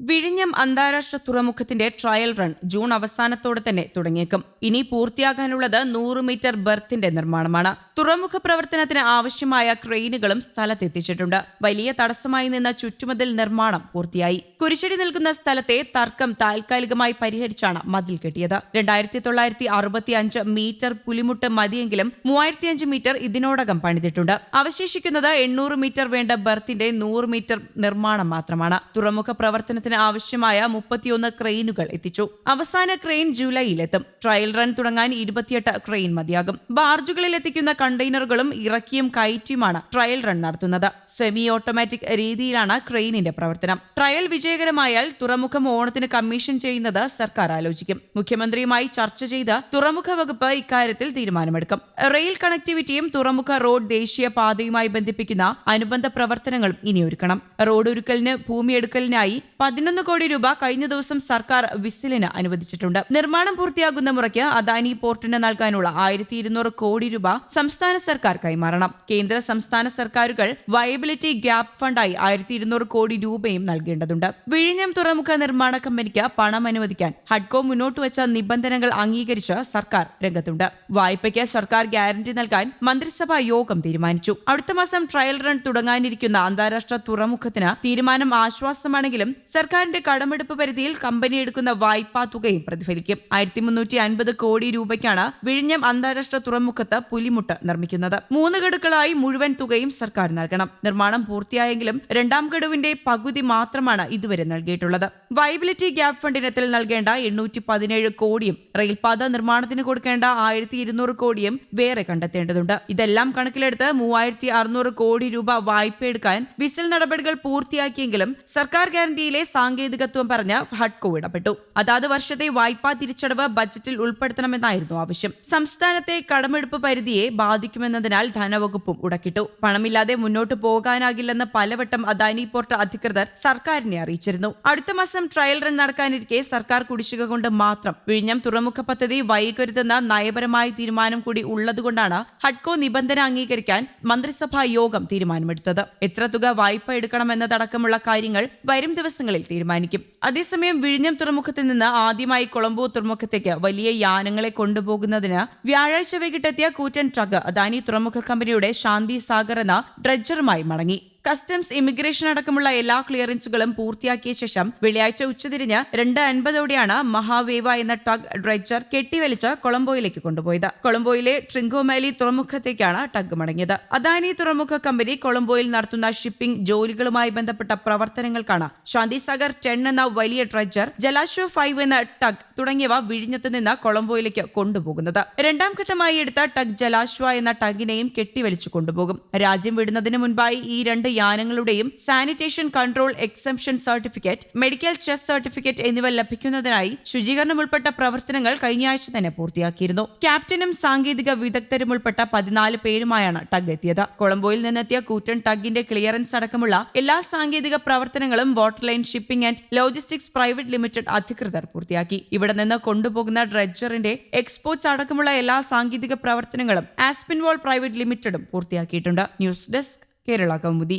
വിഴിഞ്ഞം അന്താരാഷ്ട്ര തുറമുഖത്തിന്റെ ട്രയൽ റൺ ജൂൺ അവസാനത്തോടെ തന്നെ തുടങ്ങിയേക്കും. ഇനി പൂർത്തിയാകാനുള്ളത് നൂറ് മീറ്റർ ബർത്തിന്റെ നിർമ്മാണമാണ്. തുറമുഖ പ്രവർത്തനത്തിന് ആവശ്യമായ ക്രെയിനുകളും സ്ഥലത്തെത്തിച്ചിട്ടുണ്ട്. വലിയ തടസ്സമായി നിന്ന ചുറ്റുമതിൽ നിർമ്മാണം പൂർത്തിയായി. കുരിശടി നിൽക്കുന്ന സ്ഥലത്തെ തർക്കം താൽക്കാലികമായി പരിഹരിച്ചാണ് മതിൽ കെട്ടിയത്. രണ്ടായിരത്തി തൊള്ളായിരത്തി അറുപത്തി അഞ്ച് മീറ്റർ പുലിമുട്ട് മതിയെങ്കിലും മൂവായിരത്തി അഞ്ച് മീറ്റർ ഇതിനോടകം പണിതിട്ടുണ്ട്. അവശേഷിക്കുന്നത് എണ്ണൂറ് മീറ്റർ വേണ്ട ബർത്തിന്റെ നൂറ് മീറ്റർ നിർമ്മാണം മാത്രമാണ്. തുറമുഖ പ്രവർത്തനത്തിന് ആവശ്യമായ മുപ്പത്തിയൊന്ന് ക്രെയിനുകൾ എത്തിച്ചു. അവസാന ക്രെയിൻ ജൂലൈയിലെത്തും. ട്രയൽ റൺ തുടങ്ങാൻ ഇരുപത്തിയെട്ട് ക്രെയിൻ മതിയാകും. ബാർജുകളിൽ എത്തിക്കുന്ന കണ്ടെയ്നറുകളും ഇറക്കിയും കയറ്റിയുമാണ് ട്രയൽ റൺ നടത്തുന്നത്. സെമി ഓട്ടോമാറ്റിക് രീതിയിലാണ് ക്രെയിനിന്റെ പ്രവർത്തനം. ട്രയൽ വിജയകരമായാൽ തുറമുഖം ഓണത്തിന് കമ്മീഷൻ ചെയ്യുന്നത് സർക്കാർ ആലോചിക്കും. മുഖ്യമന്ത്രിയുമായി ചർച്ച ചെയ്ത് തുറമുഖ വകുപ്പ് ഇക്കാര്യത്തിൽ തീരുമാനമെടുക്കും. റെയിൽ കണക്ടിവിറ്റിയും തുറമുഖ റോഡ് ദേശീയ പാതയുമായി ബന്ധിപ്പിക്കുന്ന അനുബന്ധ പ്രവർത്തനങ്ങളും ഇനി ഒരുക്കണം റോഡ് ഒരുക്കലിന് ഭൂമിയെടുക്കലിനായി പതിനൊന്ന് കോടി രൂപ കഴിഞ്ഞ ദിവസം സർക്കാർ വിസിലിന് അനുവദിച്ചിട്ടുണ്ട്. നിർമ്മാണം പൂർത്തിയാകുന്ന മുറയ്ക്ക് അദാനി പോർട്ടിന് നൽകാനുള്ള ആയിരത്തി കോടി രൂപ സംസ്ഥാന സർക്കാർ കൈമാറണം. കേന്ദ്ര സംസ്ഥാന സർക്കാരുകൾ വയബിലിറ്റി ഗ്യാപ് ഫണ്ടായി ആയിരത്തി ഇരുന്നൂറ് കോടി രൂപയും നൽകേണ്ടതുണ്ട്. വിഴിഞ്ഞം തുറമുഖ നിർമ്മാണ കമ്പനിക്ക് പണം അനുവദിക്കാൻ ഹഡ്കോ മുന്നോട്ട് വെച്ച നിബന്ധനകൾ അംഗീകരിച്ച് സർക്കാർ രംഗത്തുണ്ട്. വായ്പയ്ക്ക് സർക്കാർ ഗ്യാരണ്ടി നൽകാൻ മന്ത്രിസഭാ യോഗം തീരുമാനിച്ചു. അടുത്ത മാസം ട്രയൽ റൺ തുടങ്ങാനിരിക്കുന്ന അന്താരാഷ്ട്ര തുറമുഖത്തിന് തീരുമാനം ആശ്വാസമാണെങ്കിലും സർക്കാരിന്റെ കടമെടുപ്പ് പരിധിയിൽ കമ്പനി എടുക്കുന്ന വായ്പാ തുകയും പ്രതിഫലിക്കും. ആയിരത്തി മുന്നൂറ്റി അൻപത് കോടി രൂപയ്ക്കാണ് വിഴിഞ്ഞം അന്താരാഷ്ട്ര തുറമുഖത്ത് പുലിമുട്ട് നിർമ്മിക്കുന്നത്. മൂന്ന് ഗഡുക്കളായി മുഴുവൻ തുകയും സർക്കാർ നൽകണം. നിർമ്മാണം പൂർത്തിയായെങ്കിലും രണ്ടാം ഗഡുവിന്റെ പകുതി മാത്രമാണ് ഇതുവരെ നൽകിയിട്ടുള്ളത്. വൈബിലിറ്റി ഗ്യാപ് ഫണ്ടിനത്തിൽ നൽകേണ്ട എണ്ണൂറ്റി പതിനേഴ് കോടിയും റെയിൽപാത നിർമ്മാണത്തിന് കൊടുക്കേണ്ട ആയിരത്തി ഇരുന്നൂറ് കോടിയും വേറെ കണ്ടെത്തേണ്ടതുണ്ട്. ഇതെല്ലാം കണക്കിലെടുത്ത് മൂവായിരത്തി അറുന്നൂറ് കോടി രൂപ വായ്പ എടുക്കാൻ വിസൽ നടപടികൾ പൂർത്തിയാക്കിയെങ്കിലും സർക്കാർ ഗ്യാരണ്ടിയിലെ സാങ്കേതികത്വം പറഞ്ഞ് ഹഡ്കോ ഇടപെട്ടു. അതാത് വർഷത്തെ വായ്പാ തിരിച്ചടവ് ബജറ്റിൽ ഉൾപ്പെടുത്തണമെന്നായിരുന്നു ആവശ്യം. സംസ്ഥാനത്തെ കടമെടുപ്പ് പരിധിയെ ബാധിക്കുമെന്നതിനാൽ ധനവകുപ്പും ഉടക്കിട്ടു പണമില്ലാതെ മുന്നോട്ട് പോകാനാകില്ലെന്ന് പലവട്ടം അദാനി പോർട്ട് അധികൃതർ സർക്കാരിനെ അറിയിച്ചിരുന്നു. അടുത്ത മാസം ട്രയൽ റൺ നടക്കാനിരിക്കെ സർക്കാർ കുടിശ്ശിക കൊണ്ട് മാത്രം വിഴിഞ്ഞം തുറമുഖ പദ്ധതി വൈകരുതെന്ന നയപരമായ തീരുമാനം കൂടി ഉള്ളതുകൊണ്ടാണ് ഹഡ്കോ നിബന്ധന അംഗീകരിക്കാൻ മന്ത്രിസഭാ യോഗം തീരുമാനമെടുത്തത്. എത്ര തുക വായ്പ എടുക്കണമെന്നതടക്കമുള്ള കാര്യങ്ങൾ വരും ദിവസങ്ങളിൽ തീരുമാനിക്കും. അതേസമയം വിഴിഞ്ഞം തുറമുഖത്തിൽ നിന്ന് ആദ്യമായി കൊളംബോ തുറമുഖത്തേക്ക് വലിയ യാനങ്ങളെ കൊണ്ടുപോകുന്നതിന് വ്യാഴാഴ്ച വൈകിട്ടെത്തിയ കൂറ്റൻ ട്രക്ക് അദാനി തുറമുഖ കമ്പനിയുടെ ശാന്തി സാഗർ എന്ന ഡ്രഡ്ജറുമായി മടങ്ങി. കസ്റ്റംസ് ഇമിഗ്രേഷൻ അടക്കമുള്ള എല്ലാ ക്ലിയറൻസുകളും പൂർത്തിയാക്കിയ ശേഷം വെള്ളിയാഴ്ച ഉച്ചതിരിഞ്ഞ് രണ്ട് അൻപതോടെയാണ് മഹാവേവ എന്ന ടഗ് ഡ്രൈച്ചർ കെട്ടിവലിച്ച് കൊളംബോയിലേക്ക് കൊണ്ടുപോയത്. കൊളംബോയിലെ ട്രിങ്കോമാലി തുറമുഖത്തേക്കാണ് ടഗ് മടങ്ങിയത്. അദാനി തുറമുഖ കമ്പനി കൊളംബോയിൽ നടത്തുന്ന ഷിപ്പിംഗ് ജോലികളുമായി ബന്ധപ്പെട്ട പ്രവർത്തനങ്ങൾക്കാണ് ശാന്തിസാഗർ ടെൻ എന്ന വലിയ ഡ്രൈച്ചർ ജലാശ്വ ഫൈവ് എന്ന ടഗ് തുടങ്ങിയവ വിഴിഞ്ഞത്ത് നിന്ന് കൊളംബോയിലേക്ക് കൊണ്ടുപോകുന്നത്. രണ്ടാം ഘട്ടമായി എടുത്ത ടഗ് ജലാശ്വ എന്ന ടഗിനെയും കെട്ടിവലിച്ചു കൊണ്ടുപോകും. രാജ്യം വിടുന്നതിന് മുൻപായി ഈ രണ്ട് യാനങ്ങളുടെയും sanitation control exemption certificate medical chest certificate എന്നിവ ലഭിക്കുന്നതിനായി ശുചീകരണം ഉൾപ്പെട്ട പ്രവർത്തനങ്ങൾ കഴിഞ്ഞ ആഴ്ച തന്നെ പൂർത്തിയാക്കിയിരുന്നു. ക്യാപ്റ്റനും സാങ്കേതിക വിദഗ്ധരും ഉൾപ്പെട്ട പതിനാല് പേരുമായാണ് ടഗ് എത്തിയത്. കൊളംബോയിൽ നിന്നെത്തിയ കൂറ്റൻ ടഗിന്റെ ക്ലിയറൻസ് അടക്കമുള്ള എല്ലാ സാങ്കേതിക പ്രവർത്തനങ്ങളും water line shipping and logistics private limited അധികൃതർ പൂർത്തിയാക്കി. ഇവിടെ നിന്ന് കൊണ്ടുപോകുന്ന ഡ്രഡ്ജറിന്റെ എക്സ്പോർട്സ് അടക്കമുള്ള എല്ലാ സാങ്കേതിക പ്രവർത്തനങ്ങളും ആസ്പിൻവോൾ പ്രൈവറ്റ് ലിമിറ്റഡും പൂർത്തിയാക്കിയിട്ടുണ്ട്. News desk Kerala Kaumudi.